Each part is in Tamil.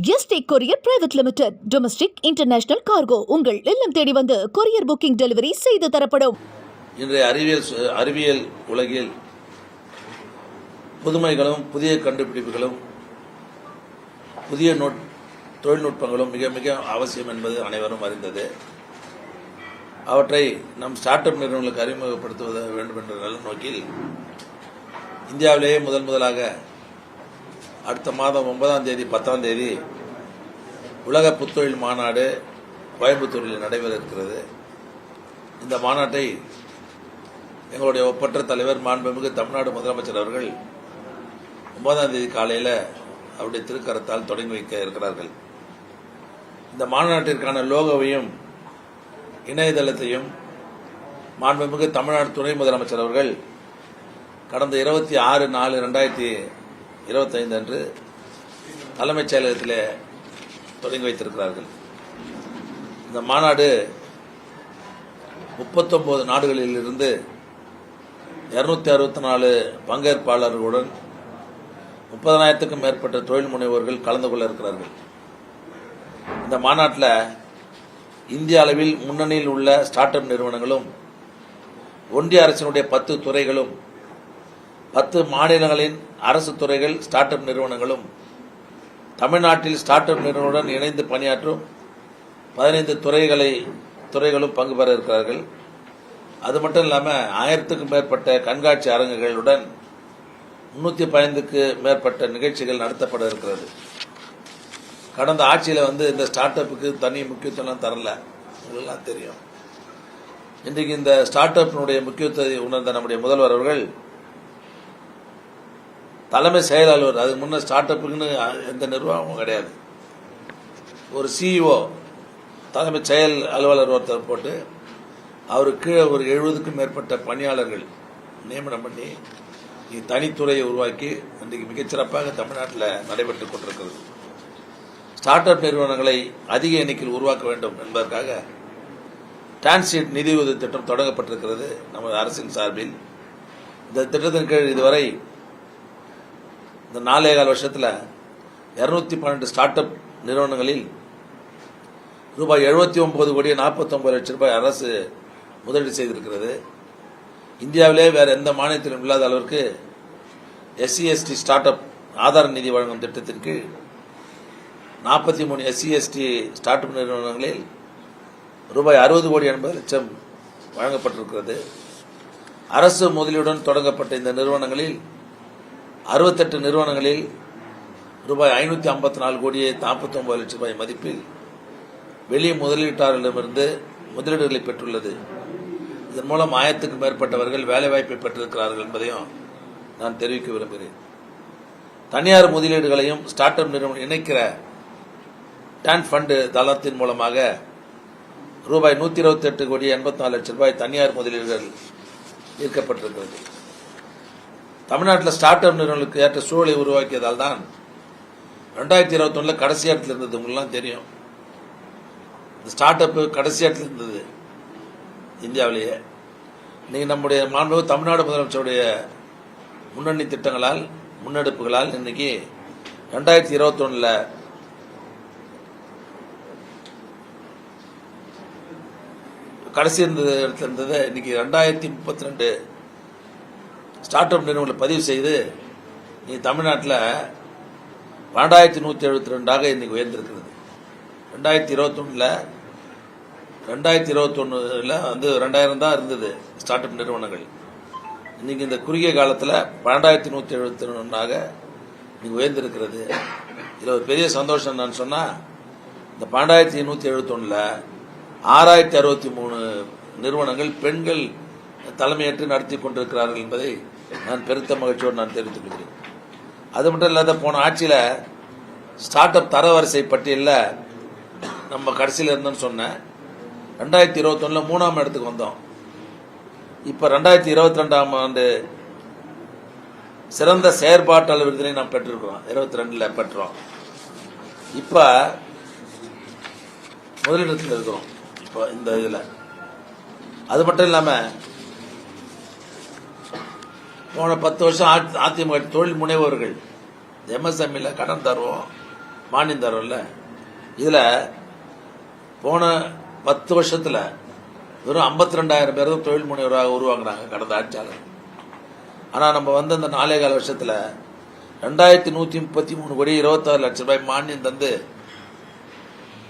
ST courier private limited. Domestic international cargo உங்கள் இல்லம் தேடி வந்து கொரியர் புக்கிங் டெலிவரி செய்து தரப்படும். இன்றைய அறிவியல் அறிவியல் உலகில் புதுமைகளும் புதிய கண்டுபிடிப்புகளும் புதிய நோட் தொழில்நுட்பங்களும் மிக மிக அவசியம் என்பது அனைவரும் அறிந்தது. அவற்றை நம் ஸ்டார்ட் அப் நிறுவனங்களுக்கு அறிமுகப்படுத்துவத வேண்டும் என்ற நல்ல நோக்கில் இந்தியாவிலேயே முதல் முதலாக அடுத்த மாதம் ஒன்பதாம் தேதி பத்தாம் தேதி உலக புத்தொழில் மாநாடு கோயம்புத்தூரில் நடைபெற இருக்கிறது இந்த மாநாட்டை எங்களுடைய ஒப்பற்ற தலைவர் மாண்புமிகு தமிழ்நாடு முதலமைச்சர் அவர்கள் ஒன்பதாம் தேதி காலையில் அவருடைய திருக்கரத்தால் தொடங்கி வைக்க இருக்கிறார்கள். இந்த மாநாட்டிற்கான லோகோவையும் இணையதளத்தையும் மாண்புமிகு தமிழ்நாடு துணை முதலமைச்சர் அவர்கள் கடந்த இருபத்தி ஆறு நாலு ரெண்டாயிரத்தி இருபத்தைந்து அன்று தலைமைச் செயலகத்திலே தொடங்கி வைத்திருக்கிறார்கள். இந்த மாநாடு முப்பத்தொன்பது நாடுகளில் இருந்து இருநூத்தி அறுபத்தி நாலு பங்கேற்பாளர்களுடன் முப்பதனாயிரத்துக்கும் மேற்பட்ட தொழில் முனைவோர்கள் கலந்து கொள்ள இருக்கிறார்கள். இந்த மாநாட்டில் இந்திய அளவில் முன்னணியில் உள்ள ஸ்டார்ட் அப் நிறுவனங்களும் ஒன்றிய அரசினுடைய பத்து துறைகளும் பத்து மாநிலங்களின் அரசு துறைகள் ஸ்டார்ட் அப் நிறுவனங்களும் தமிழ்நாட்டில் ஸ்டார்ட் அப் நிறுவனத்துடன் இணைந்து பணியாற்றும் பதினைந்து துறைகளை துறைகளும் பங்கு பெற இருக்கிறார்கள். அது மட்டும் இல்லாமல் ஆயிரத்துக்கும் மேற்பட்ட கண்காட்சி அரங்குகளுடன் முன்னூற்றி பதினைந்துக்கு மேற்பட்ட நிகழ்ச்சிகள் நடத்தப்பட இருக்கிறது. கடந்த ஆட்சியில் வந்து இந்த ஸ்டார்ட் அப்புக்கு தனி முக்கியத்துவம் தரல. உங்களுக்கெல்லாம் தெரியும். இன்றைக்கு இந்த ஸ்டார்ட் அப்பினுடைய முக்கியத்துவத்தை உணர்ந்த நம்முடைய முதல்வர் அவர்கள் தலைமை செயல் அலுவலர் அதுக்கு முன்ன ஸ்டார்ட் அப்புக்குன்னு எந்த நிர்வாகமும் கிடையாது. ஒரு சிஇஓ தலைமை செயல் அலுவலர் ஒருத்தர் போட்டு அவருக்கு கீழே ஒரு எழுபதுக்கும் மேற்பட்ட பணியாளர்கள் நியமனம் பண்ணி இ- தனித்துறையை உருவாக்கி இன்றைக்கு மிகச்சிறப்பாக தமிழ்நாட்டில் நடைபெற்றுக் கொண்டிருக்கிறது. ஸ்டார்ட் அப் நிறுவனங்களை அதிக எண்ணிக்கையில் உருவாக்க வேண்டும் என்பதற்காக டிரான்சிட் நிதியுதவி திட்டம் தொடங்கப்பட்டிருக்கிறது நமது அரசின் சார்பில். இந்த திட்டத்தின் கீழ் இதுவரை இந்த நாலே கால வருஷத்தில் இரநூத்தி பன்னெண்டு ஸ்டார்ட் அப் நிறுவனங்களில் ரூபாய் எழுபத்தி ஒன்பது கோடி நாற்பத்தொம்பது லட்சம் ரூபாய் அரசு முதலீடு செய்திருக்கிறது. இந்தியாவிலே வேறு எந்த மாநிலத்திலும் இல்லாத அளவிற்கு எஸ்சி எஸ்டி ஸ்டார்ட் அப் ஆதார நிதி வழங்கும் திட்டத்தின் கீழ் நாற்பத்தி மூணு எஸ்சி எஸ்டி ஸ்டார்ட் அப் நிறுவனங்களில் ரூபாய் அறுபது கோடி எண்பது லட்சம் வழங்கப்பட்டிருக்கிறது. அரசு முதலீடுடன் தொடங்கப்பட்ட இந்த நிறுவனங்களில் அறுபத்தெட்டு நிறுவனங்களில் ரூபாய் ஐநூற்றி ஐம்பத்தி நாலு கோடியே நாற்பத்தி ஒன்பது லட்சம் ரூபாய் மதிப்பில் வெளி முதலீட்டாளர்களிடமிருந்து முதலீடுகளை பெற்றுள்ளது. இதன் மூலம் ஆயிரத்துக்கும் மேற்பட்டவர்கள் வேலைவாய்ப்பை பெற்றிருக்கிறார்கள் என்பதையும் நான் தெரிவிக்க விரும்புகிறேன். தனியார் முதலீடுகளையும் ஸ்டார்ட் அப் நிறுவனம் இணைக்கிற டான் ஃபண்டு தளத்தின் மூலமாக ரூபாய் நூற்றி இருபத்தி எட்டு கோடி எண்பத்தி நாலு லட்சம் ரூபாய் தனியார் முதலீடுகள் ஈர்க்கப்பட்டிருக்கிறது. தமிழ்நாட்டில் ஸ்டார்ட் அப் நிறுவனங்களுக்கு ஏற்ற சூழலை உருவாக்கியதால் தான் ரெண்டாயிரத்தி இருபத்தொன்னுல கடைசி இடத்துல இருந்தது. உங்களுக்குலாம் தெரியும். இந்த ஸ்டார்ட் அப்பு கடைசி இடத்துல இருந்தது இந்தியாவிலேயே. இன்னைக்கு நம்முடைய மாண்பு தமிழ்நாடு முதலமைச்சருடைய முன்னணி திட்டங்களால் முன்னெடுப்புகளால் இன்னைக்கு ரெண்டாயிரத்தி இருபத்தொன்னில் கடைசி இருந்தது இடத்துல இருந்தது. இன்னைக்கு ரெண்டாயிரத்தி முப்பத்தி ரெண்டு ஸ்டார்ட் அப் நிறுவனங்களை பதிவு செய்து நீ தமிழ்நாட்டில் பன்னெண்டாயிரத்தி நூற்றி எழுபத்தி ரெண்டாக இன்னைக்கு உயர்ந்திருக்கிறது. ரெண்டாயிரத்தி இருபத்தொன்னில் ரெண்டாயிரத்தி இருபத்தொன்னுல வந்து ரெண்டாயிரம் தான் இருந்தது ஸ்டார்ட் அப் நிறுவனங்கள் இன்றைக்கி இந்த குறுகிய காலத்தில் பன்னெண்டாயிரத்தி நூற்றி எழுபத்தி ரெண்டாக இன்னைக்கு உயர்ந்திருக்கிறது. இதில் ஒரு பெரிய சந்தோஷம் என்னன்னு சொன்னால் இந்த பன்னெண்டாயிரத்தி நூற்றி எழுபத்தொன்னில் ஆறாயிரத்தி அறுபத்தி மூணு நிறுவனங்கள் பெண்கள் தலைமையேற்று நடத்தி கொண்டிருக்கிறார்கள் என்பதை நான் பெருத்த மகிழ்ச்சியோடு நான் தெரிவித்துக் கொள்கிறேன். அது மட்டும் இல்லாத போன ஆட்சியில் ஸ்டார்ட் அப் தரவரிசை பட்டியலில் நம்ம கடைசியில் இருந்தோம்னு சொன்னேன். ரெண்டாயிரத்தி இருபத்தொன்னில் மூணாம் இடத்துக்கு வந்தோம். இப்போ ரெண்டாயிரத்தி இருபத்தி ரெண்டாம் ஆண்டு சிறந்த செயற்பாட்டாளர் விருதினை நாம் பெற்றிருக்கிறோம். இருபத்தி ரெண்டில் பெற்றோம். இப்போ முதலிடத்தில் இருக்கிறோம். இப்போ இந்த இதில். அது மட்டும் இல்லாமல் போன பத்து வருஷம் அதிமுக தொழில் முனைவோர்கள். எம்எஸ்எம்இல கடன் தருவோம் மானியம் தருவோம்ல. இதில் போன பத்து வருஷத்தில் வெறும் ஐம்பத்தி ரெண்டாயிரம் பேர் தான் தொழில் முனைவராக உருவாங்கினாங்க கடந்த ஆட்சியாளர். ஆனால் நம்ம வந்து அந்த நாலே கால வருஷத்தில் ரெண்டாயிரத்தி நூற்றி முப்பத்தி மூணு கோடி இருபத்தாறு லட்சம் ரூபாய் மானியம் தந்து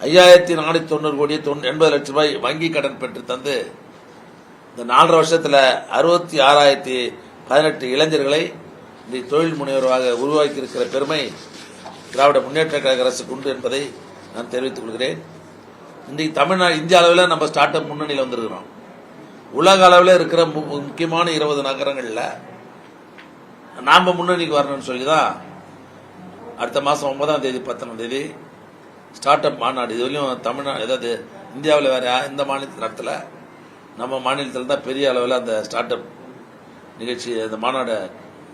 ஐயாயிரத்தி நானூற்றி தொண்ணூறு கோடி தொண்ணூ எண்பது லட்சம் ரூபாய் வங்கி கடன் பெற்று தந்து இந்த நாலரை வருஷத்தில் அறுபத்தி ஆறாயிரத்தி பதினெட்டு இளைஞர்களை இன்றைய தொழில் முனைவராக உருவாக்கி இருக்கிற பெருமை திராவிட முன்னேற்ற கழக அரசுக்கு உண்டு என்பதை நான் தெரிவித்துக் கொள்கிறேன். இன்றைக்கு தமிழ்நாடு இந்திய அளவில் நம்ம ஸ்டார்ட் அப் முன்னணியில் வந்திருக்கிறோம். உலக அளவில் இருக்கிற மு- முக்கியமான இருபது நகரங்களில் நாம் முன்னணிக்கு வரணும்னு சொல்லி தான் அடுத்த மாதம் ஒன்பதாம் தேதி பத்தாம் தேதி ஸ்டார்ட் அப் மாநாடு. இதுவரையும் தமிழ்நாடு ஏதாவது இந்தியாவில் வேற எந்த மாநிலத்தில் நடத்தலை நம்ம மாநிலத்தில் தான் பெரிய அளவில் அந்த ஸ்டார்ட் அப் நிகழ்ச்சி அந்த மாநாடை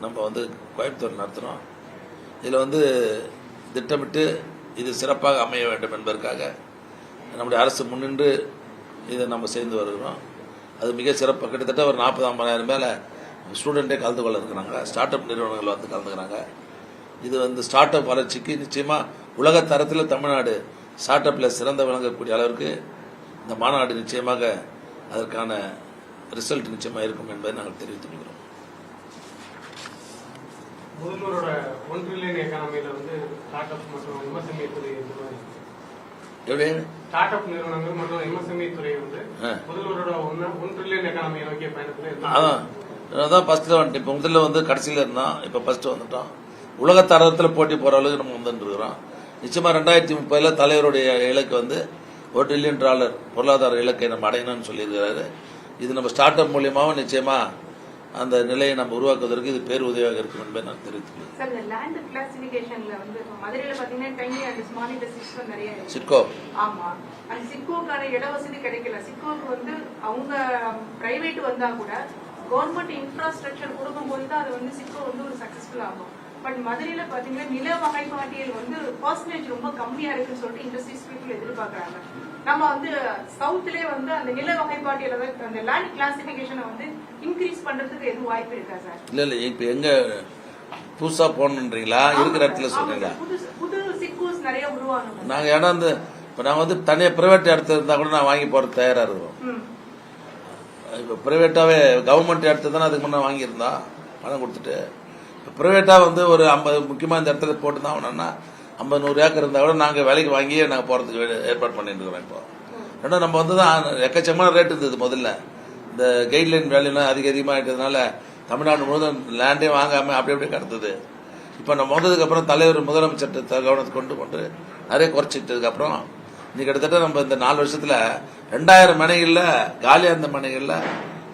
நம்ம வந்து கோயம்புத்தூர் நடத்துகிறோம் இதில் வந்து திட்டமிட்டு இது சிறப்பாக அமைய வேண்டும் என்பதற்காக நம்முடைய அரசு முன்னின்று இதை நம்ம சேர்ந்து வருகிறோம். அது மிக சிறப்பாக கிட்டத்தட்ட ஒரு நாற்பது ஐம்பதாயிரம் மேலே ஸ்டூடெண்ட்டே கலந்து கொள்ள இருக்கிறாங்க. ஸ்டார்ட் அப் நிறுவனங்கள் வந்து கலந்துக்கிறாங்க. இது வந்து ஸ்டார்ட் அப் வளர்ச்சிக்கு நிச்சயமாக உலக தரத்தில் தமிழ்நாடு ஸ்டார்ட் அப்பில் சிறந்த விளங்கக்கூடிய அளவிற்கு இந்த மாநாடு நிச்சயமாக அதற்கான ரிசல்ட் நிச்சயமாக இருக்கும் என்பதை நாங்கள் தெரிவித்துக் கொள்கிறோம். முதல்வரோட ஒன் ட்ரில்லியன் எக்கானமியில வந்து ஸ்டார்ட் அப் மற்றும் எம்எஸ்எம்இ துறை இந்த மாதிரி எப்படி? ஸ்டார்ட் அப் நிறுவனங்கள் மற்றும் எம்எஸ்எம்இ துறை வந்து ஆ. முதல்வரோட ஒன் ட்ரில்லியன் எக்கானமியை நோக்கிய பயணத்துல எந்த- அதான் ஃபர்ஸ்ட்ல வந்துட்டு இப்போ முதல்ல வந்து கடைசியில் இருந்தோம் இப்போ ஃபர்ஸ்ட் வந்துட்டோம். உலக தரத்தில் போட்டி போகிற அளவுக்கு நம்ம வந்துட்டு இருக்கிறோம். நிச்சயமா ரெண்டாயிரத்தி முப்பதுல தலைவருடைய இலக்கு வந்து ஒரு ட்ரில்லியன் டாலர் பொருளாதார இலக்கை நம்ம அடையணும்னு சொல்லியிருக்கிறாரு. இது நம்ம ஸ்டார்ட் அப் மூலியமாகவும் நிச்சயமா அந்த நிலையை நம்ம உருவாக்குவதற்கு இது பேர் உதவியாக இருக்கும் என்பதை நான் இருக்கு. சிட்கோ ஆமா. அந்த சிக்கோக்கான இட வசதி கிடைக்கல. சிக்கோக்கு வந்து அவங்க பிரைவேட் வந்தா கூட கவர்மெண்ட் இன்ஃப்ராஸ்ட்ரக்சர் கொடுக்கும்போது தான் அது வந்து சிக்கோ வந்து ஒரு சக்சஸ்ஃபுல் ஆகும். பட் மதுரையில பாத்தீங்கன்னா நில வகைப்பாட்டியல் வந்து பர்சன்டேஜ் ரொம்ப கம்மியா இருக்குன்னு சொல்லிட்டு இண்டஸ்ட்ரீஸ் பீப்புள் எதிர்பார்க்கறாங்க. நம்ம வந்து சவுத்லயே வந்து அந்த நில வகைப்பாட்டியல அந்த லேண்ட் கிளாசிபிகேஷனை வந்து இன்க்ரீஸ் பண்றதுக்கு எதுவும் வாய்ப்பு இருக்கா சார் இல்லை இல்லை இப்போ எங்க புதுசாக போகணுன்றீங்களா? இருக்கிற இடத்துல சொல்றீங்களா புது சிக்கோஸ் நிறைய உருவாகணும் நாங்கள் இடம் வந்து இப்போ நாங்கள் வந்து தனியாக ப்ரைவேட் இடத்துல இருந்தால் கூட நான் வாங்கி போகிறது தயாராக இருக்கிறோம் ம். இப்போ ப்ரைவேட்டாகவே கவர்மெண்ட் இடத்துல தானே அதுக்கு முன்னே வாங்கியிருந்தோம் பணம் கொடுத்துட்டு. இப்போ ப்ரைவேட்டாக வந்து ஒரு ஐம்பது முக்கியமாக இந்த இடத்துல போட்டு தான் ஆகணும்னா ஐம்பது நூறு ஏக்கர் இருந்தால் கூட நாங்கள் வேலைக்கு வாங்கி நாங்கள் போகிறதுக்கு ஏற்பாடு பண்ணிட்டு இருக்கிறோம் இப்போ. ரெண்டும் நம்ம வந்து தான் எக்கச்சக்கமான ரேட் இருந்தது முதல்ல. இந்த கைட்லைன் வேல்யூலாம் அதிக அதிகமாக இருக்கிறதுனால தமிழ்நாடு முழுவதும் லேண்டே வாங்காமல் அப்படி அப்படியே கிடந்தது. இப்போ நம்ம வந்ததுக்கப்புறம் தலைவர் முதலமைச்சர் கவனத்தை கொண்டு கொண்டு நிறைய குறைச்சிட்டதுக்கப்புறம் இன்னைக்கு கிட்டத்தட்ட நம்ம இந்த நாலு வருஷத்தில் ரெண்டாயிரம் மனைகளில் காலியாக இருந்த மனைகளில்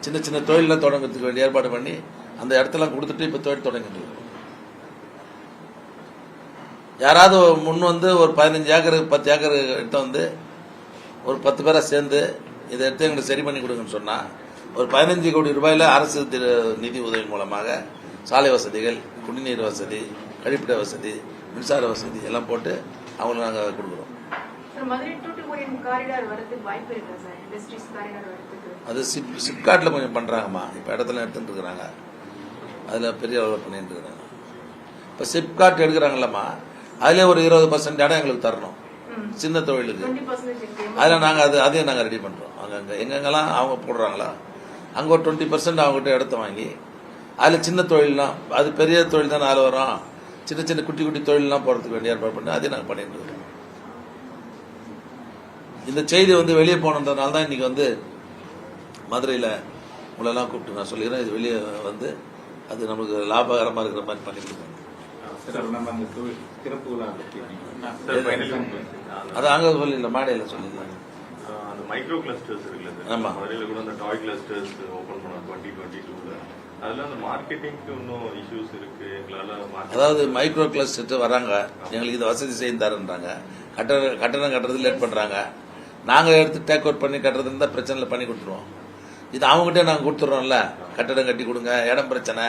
சின்ன சின்ன தொழிலெலாம் தொடங்குறதுக்கு வேண்டிய ஏற்பாடு பண்ணி அந்த இடத்தெல்லாம் கொடுத்துட்டு இப்போ தொழில் தொடங்கிட்டு இருக்கோம். யாராவது முன் வந்து ஒரு பதினஞ்சு ஏக்கர் பத்து ஏக்கர் எடுத்து வந்து ஒரு பத்து பேரை சேர்ந்து இதை எடுத்து எங்களுக்கு சரி பண்ணி கொடுங்கன்னு சொன்னா ஒரு பதினஞ்சு கோடி ரூபாயில அரசு நிதி உதவி மூலமாக சாலை வசதிகள் குடிநீர் வசதி கழிப்பிட வசதி மின்சார வசதி எல்லாம் போட்டு அவங்களுக்கு நாங்கள் கொடுக்குறோம். அது சிப் சிப்காட்டில் கொஞ்சம் பண்ணுறாங்கம்மா இப்போ இடத்துல எடுத்துட்டு இருக்கிறாங்க. அதில் பெரிய அளவில் பண்ணிட்டு இருக்கிறாங்க. இப்போ சிப்காட் எடுக்கிறாங்கல்லம்மா. அதிலே ஒரு இருபது பர்சன்ட் இடம் எங்களுக்கு தரணும். சின்ன தொழிலுக்கு. அதில் நாங்கள் அது அதையும் நாங்கள் ரெடி பண்ணுறோம் அங்கங்கே எங்கெங்கெல்லாம் அவங்க போடுறாங்களா அங்கே ஒரு டுவெண்ட்டி பர்சன்ட் அவங்ககிட்ட இடத்த வாங்கி அதில் சின்ன தொழில்லாம் அது பெரிய தொழில் தான் நாலு வரும் சின்ன சின்ன குட்டி குட்டி தொழிலெலாம் போகிறதுக்கு வேண்டிய ஏற்பாடு பண்ணி அதையும் நாங்கள் பண்ணிட்டு இருக்கோம். இந்த செய்தி வந்து வெளியே போனதுனால தான் இன்னைக்கு வந்து மதுரையில் உங்களெல்லாம் கூப்பிட்டு நான் சொல்லிக்கிறேன். இது வெளியே வந்து அது நமக்கு லாபகரமாக இருக்கிற மாதிரி பண்ணிட்டு இருக்கோம் நம்ம அந்த விழா final அது அங்கே சொல்லிடல மேடையில் சொல்லிடலாம் அந்த மைக்ரோ கிளஸ்டர்ஸ் இருக்குல்ல சார் ஆமா. மதுரையில கூட அந்த டாய் கிளஸ்டர்ஸ் ஓபன் பண்ணோம் டுவெண்ட்டி டுவெண்ட்டி டூல அதுல அந்த மார்க்கெட்டிங்க்கு இன்னும் இஷ்யூஸ் இருக்கு எங்களால அதாவது மைக்ரோ கிளஸ்டர் வராங்க எங்களுக்கு இது வசதி செய்து தரேன்றாங்க கட்டண கட்டணம் கட்டுறது லேட் பண்ணுறாங்க நாங்கள் எடுத்து டேக் அவுட் பண்ணி கட்டுறது இருந்தால் பிரச்சனை இல்லை பண்ணி கொடுத்துருவோம். இது அவங்ககிட்ட நாங்கள் கொடுத்துட்றோம்ல கட்டடம் கட்டி கொடுங்க இடம் பிரச்சனை.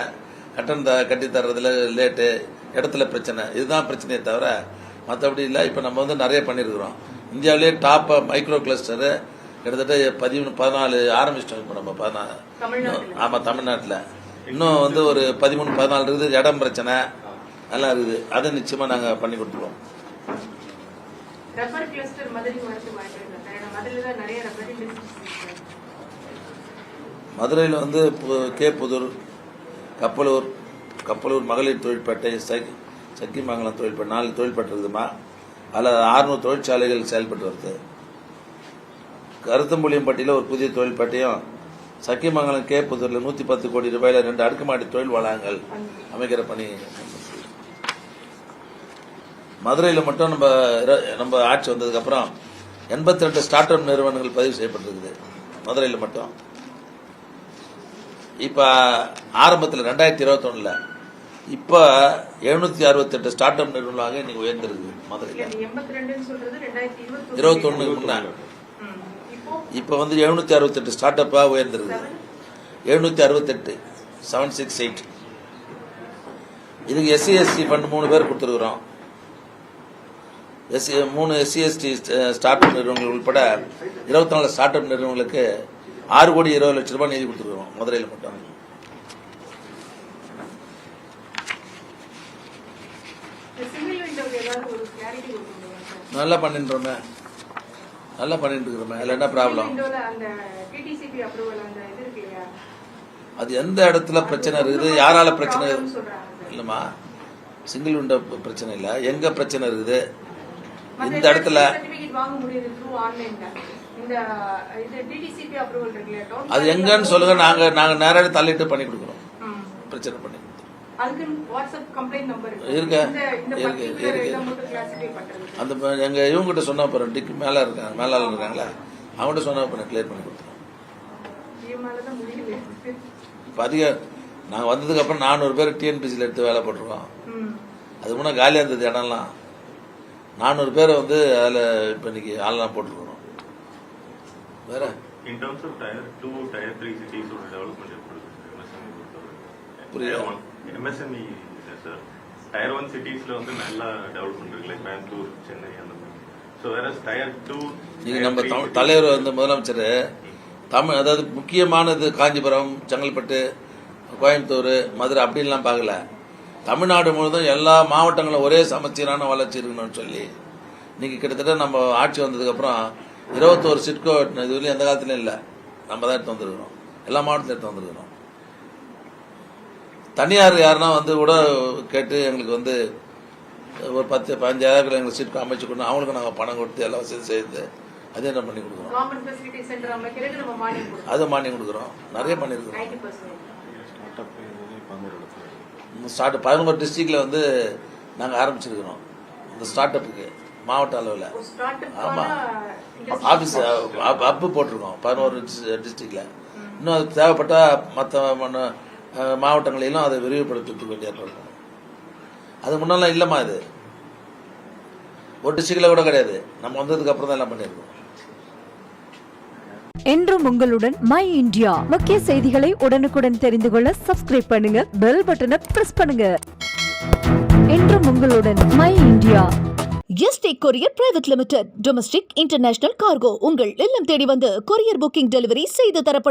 கட்டணம் த கட்டி தர்றதுல லேட்டு இடத்துல பிரச்சனை. இதுதான் பிரச்சனையே தவிர மற்றபடி இல்லை. இப்போ நம்ம வந்து நிறைய பண்ணியிருக்கிறோம் இந்தியாவிலேயே டாப் மைக்ரோ கிளஸ்டரு கிட்டத்தட்ட பதிமூணு பதினாலு ஆரம்பிச்சிட்டோம். இப்போ நம்ம பதினாலு தமிழ்நாட்டுல. ஆமாம் தமிழ்நாட்டில். இன்னும் வந்து ஒரு பதிமூணு பதினாலு இருக்குது. இடம் பிரச்சனை. நல்லா இருக்குது. அதை நிச்சயமாக நாங்கள் பண்ணி கொடுத்துருவோம். ரப்பர் கிளஸ்டர் மதுரை மதுரையில வந்து கே புதூர் கப்பலூர் கப்பலூர் மகளிர் தொழிற்பேட்டை சக்கி சக்கிமங்கலம் தொழிற்பேட்டை நாலு தொழிற்பேட்டை இருக்குதுமா அதில் ஆறுநூறு தொழிற்சாலைகள் செயல்பட்டு வருது. கருத்தம்புளியம்பட்டியில் ஒரு புதிய தொழிற்பேட்டையும் சக்கிமங்கலம் கே புதூரில் நூற்றி பத்து கோடி ரூபாயில் ரெண்டு அடுக்குமாடி தொழில் வளாகங்கள் அமைக்கிற பணி மதுரையில் மட்டும் நம்ம நம்ம ஆட்சி வந்ததுக்கப்புறம் எண்பத்தி ரெண்டு ஸ்டார்ட் அப் நிறுவனங்கள் பதிவு செய்யப்பட்டிருக்குது. மதுரையில் மட்டும். இப்போ ஆரம்பத்தில் ரெண்டாயிரத்தி இருபத்தொன்னில் இப்போ எழுநூற்றி அறுபத்தெட்டு ஸ்டார்ட் அப் நிறுவனமாக இன்னைக்கு உயர்ந்திருக்கு மதுரையில். இருபத்தொன்னுக்கு முன்னாடி இப்போ? வந்து எழுநூற்றி அறுபத்தெட்டு ஸ்டார்ட் அப்பாக உயர்ந்திருக்கு. எழுநூற்றி அறுபத்தெட்டு செவன் சிக்ஸ் எயிட் இதுக்கு எஸ்சி எஸ்டி ஃபண்ட் மூணு பேர் கொடுத்துருக்குறோம். எஸ்சி மூணு எஸ்சி எஸ்டி ஸ்டார்ட் அப் நிறுவனங்கள் உட்பட இருபத்தி நாலு ஸ்டார்ட் அப் நிறுவனங்களுக்கு ஆறு கோடி இருபது லட்சம் ரூபாய் நிதி கொடுத்துருக்குறோம் மதுரையில் மட்டும் சிங்கிள் விண்டோக்கு ஏதாவது ஒரு கிளாரிட்டி கொடுக்கணும் சார் நல்லா பண்ணிட்டுருமே நல்லா பண்ணிட்டு இருக்கிறோமே அதில் என்ன ப்ராப்ளம் அது எந்த இடத்துல பிரச்சனை இருக்குது? யாரால பிரச்சனை. இல்லைம்மா. சிங்கிள் விண்டோ பிரச்சனை இல்லை. எங்க பிரச்சனை இருக்குது? இந்த இடத்துல அது எங்கன்னு சொல்லுங்க. நாங்க நாங்க நேரடி தள்ளிட்டு பண்ணி கொடுக்குறோம். பிரச்சனை பண்ணி. இருக்கு. இந்த இந்த இருக்கு, அந்த ப- எங்க இவங்ககிட்ட சொன்னா போறோம் டிக்கு மேல இருக்காங்க மேலால இருக்காங்களா? அவங்ககிட்ட சொன்னா பண்ண கிளியர் பண்ணி கொடுத்துருவோம். இஎம்ஐல தான் முடியல இப்போ அதிக நாங்கள் வந்ததுக்கு அப்புறம் நானூறு பேர் டிஎன்பிசியில் எடுத்து வேலை போட்டிருக்கோம். ம். அது முன்னே காலியாக இருந்தது இடம்லாம். நானூறு பேரை வந்து அதில் இப்போ இன்னைக்கு ஆள்லாம் போட்டிருக்கிறோம். வேற? Three cities ஓட development எப்படி இருக்கு? இல்ல sir. Tier one citiesல வந்து நல்லா இருக்கு like பெங்களூர் சென்னை அந்த மாதிரி. ஸோ வேற டயர் டூ நீங்க நம்ம தமிழ் தலைவர் வந்து முதலமைச்சர் தமிழ் அதாவது முக்கியமானது காஞ்சிபுரம் செங்கல்பட்டு கோயம்புத்தூர் மதுரை அப்படின்லாம் பார்க்கல. தமிழ்நாடு முழுவதும் எல்லா மாவட்டங்களும் ஒரே சமச்சீரான வளர்ச்சி இருக்கணும்னு சொல்லி இன்னைக்கு கிட்டத்தட்ட நம்ம ஆட்சி வந்ததுக்கப்புறம் இருபத்தோரு சிட்கோ இது வரையும் எந்த காலத்துலையும் இல்லை. நம்ம தான் எடுத்து வந்திருக்கிறோம். எல்லா மாவட்டத்திலும் எடுத்து வந்திருக்கிறோம். தனியார் யாருன்னா வந்து கூட கேட்டு எங்களுக்கு வந்து ஒரு பத்து பதினஞ்சாயிரம் எங்களுக்கு சீட் அமைச்சு கொடுக்கணும் அவங்களுக்கு நாங்கள் பணம் கொடுத்து எல்லாம் வசதி செய்து அதே நம்ம பண்ணி கொடுக்குறோம். அதை மானியம் கொடுக்குறோம். நிறைய பண்ணியிருக்கிறோம் ஸ்டார்ட் பதினோரு டிஸ்ட்ரிக்டில் வந்து நாங்கள் ஆரம்பிச்சிருக்கிறோம். இந்த ஸ்டார்ட் அப்புக்கு மாவட்ட அளவில். ஒரு ஸ்டார்ட் ஆமா. ஆஃபீஸ் அப்பு போட்டிருக்கோம் பதினோரு டிஸ்ட்ரிக்டில் இன்னும் அது தேவைப்பட்டால் மற்ற மாவட்டங்களிலும் அதை விரிவுபடுத்துறதுக்கு வேண்டிய பண்ணணும். அது முன்னெல்லாம் இல்லைம்மா இது. ஒரு டிஸ்ட்ரிக்டில் கூட கிடையாது. நம்ம வந்ததுக்கு அப்புறம் தான் எல்லாம் பண்ணியிருக்கோம். என்றும் உங்களுடன் மை இந்தியா. முக்கிய செய்திகளை உடனுக்குடன் தெரிந்து கொள்ள சப்ஸ்கிரைப் பண்ணுங்க பெல் பட்டனை பிரஸ் பண்ணுங்க. என்றும் உங்களுடன் my India. ST courier private limited domestic international cargo உங்கள் இல்லம் தேடி வந்து கொரியர் புக்கிங் டெலிவரி செய்து தரப்படும்.